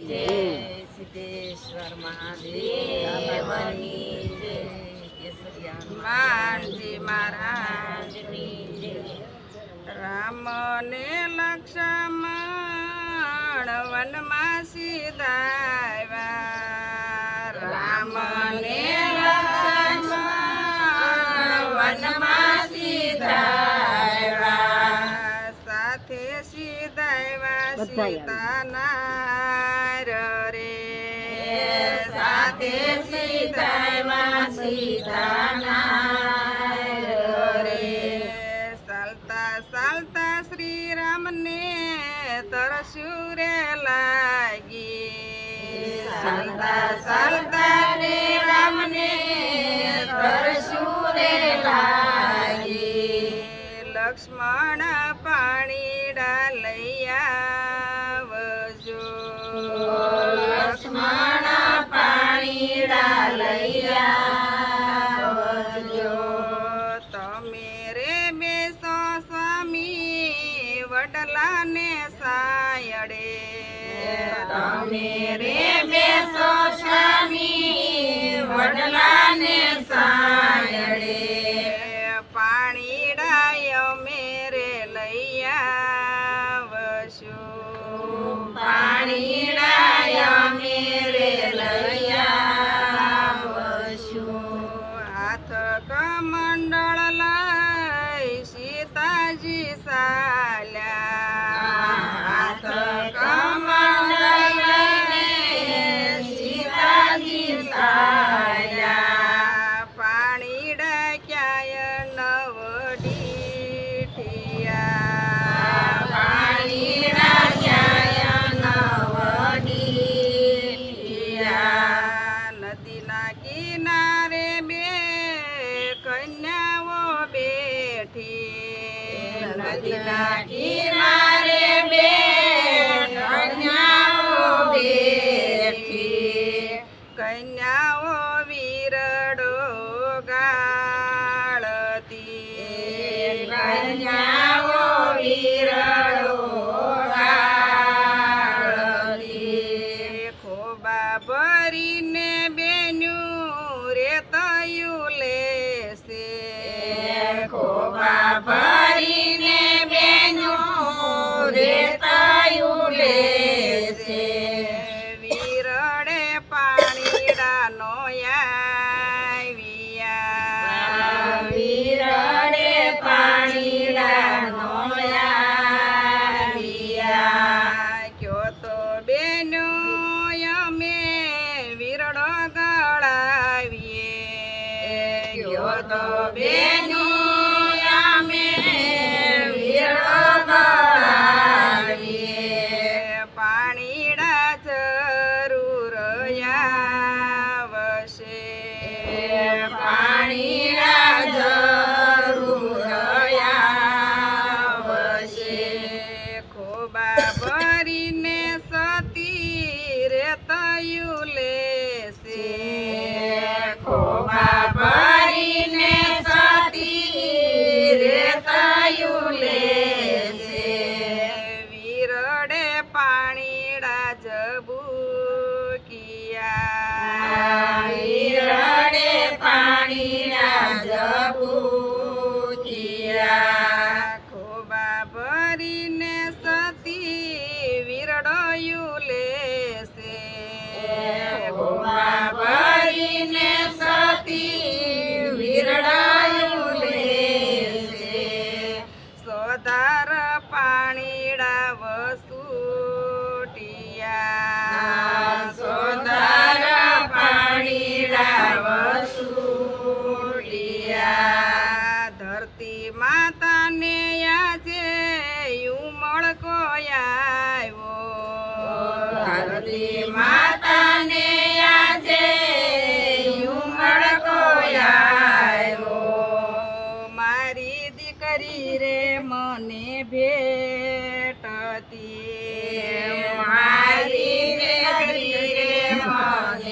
સિદ્ધેશ્વર મહાદેવની જય કેસરિયા હનુમાનજી મહારાજની જય રામને લક્ષ્મણ વનમાં સીધાવ્યા રામને લક્ષ્મણ વનમાં સીધા સાથે સીધાવ્યા સીતાના काय मासिता नाय रे? चालता चालता श्रीरामने तर सूर्य लागी. चालता चालता रे रामने तर सूर्य लागी. लक्ष्मण God. બેન મને ભેટતી. મારી રે મને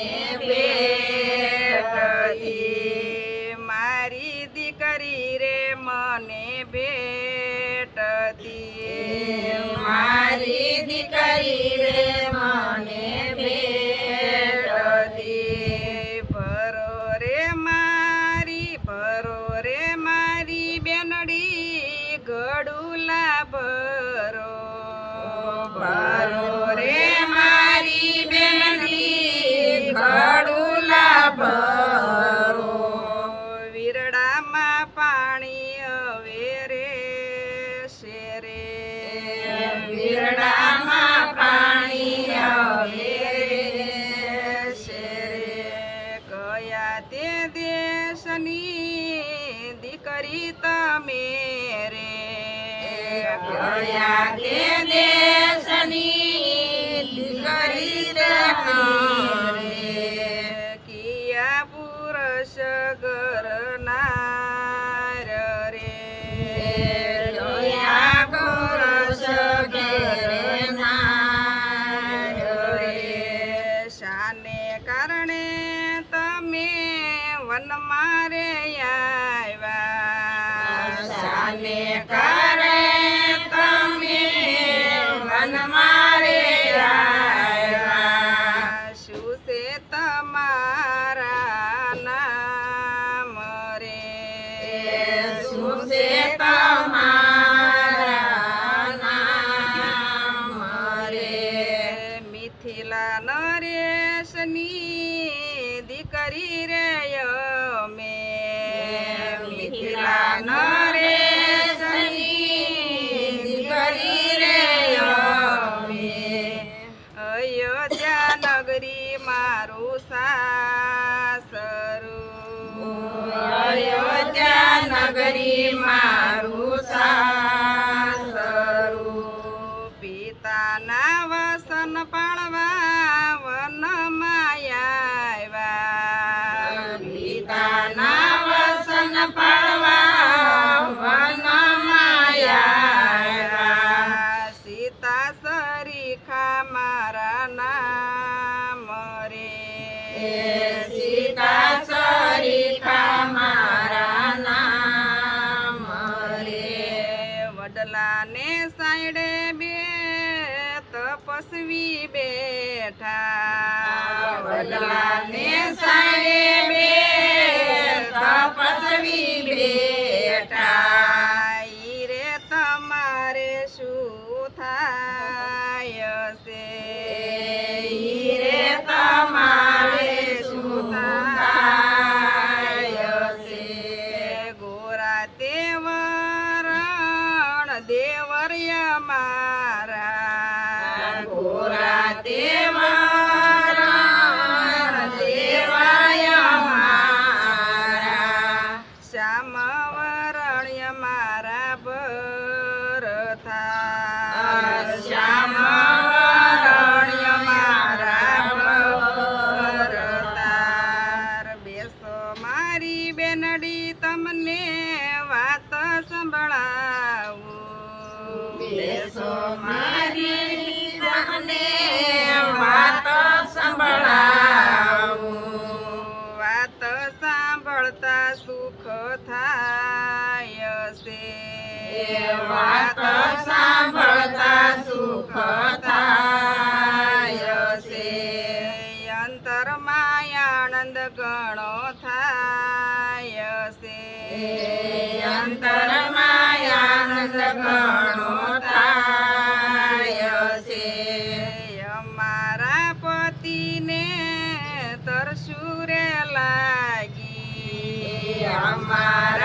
કિયા પુરુષ ગરનાર રે જોયા પુરુષ ગરનાર શાને કારણે તમે વન મારે ಮಾವಾ સાણે બે તપસ્વી બેટા રે તમારે શું થાય છે? રે તમારે મારી બેનડી તમને વાત સંભળાવું. બેસો મારી તમને વાત સંભળાવું. વાત સાંભળતા સુખ થાય છે my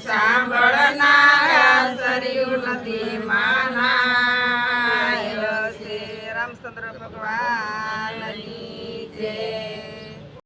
સાંભળનારા સરયુલથી મા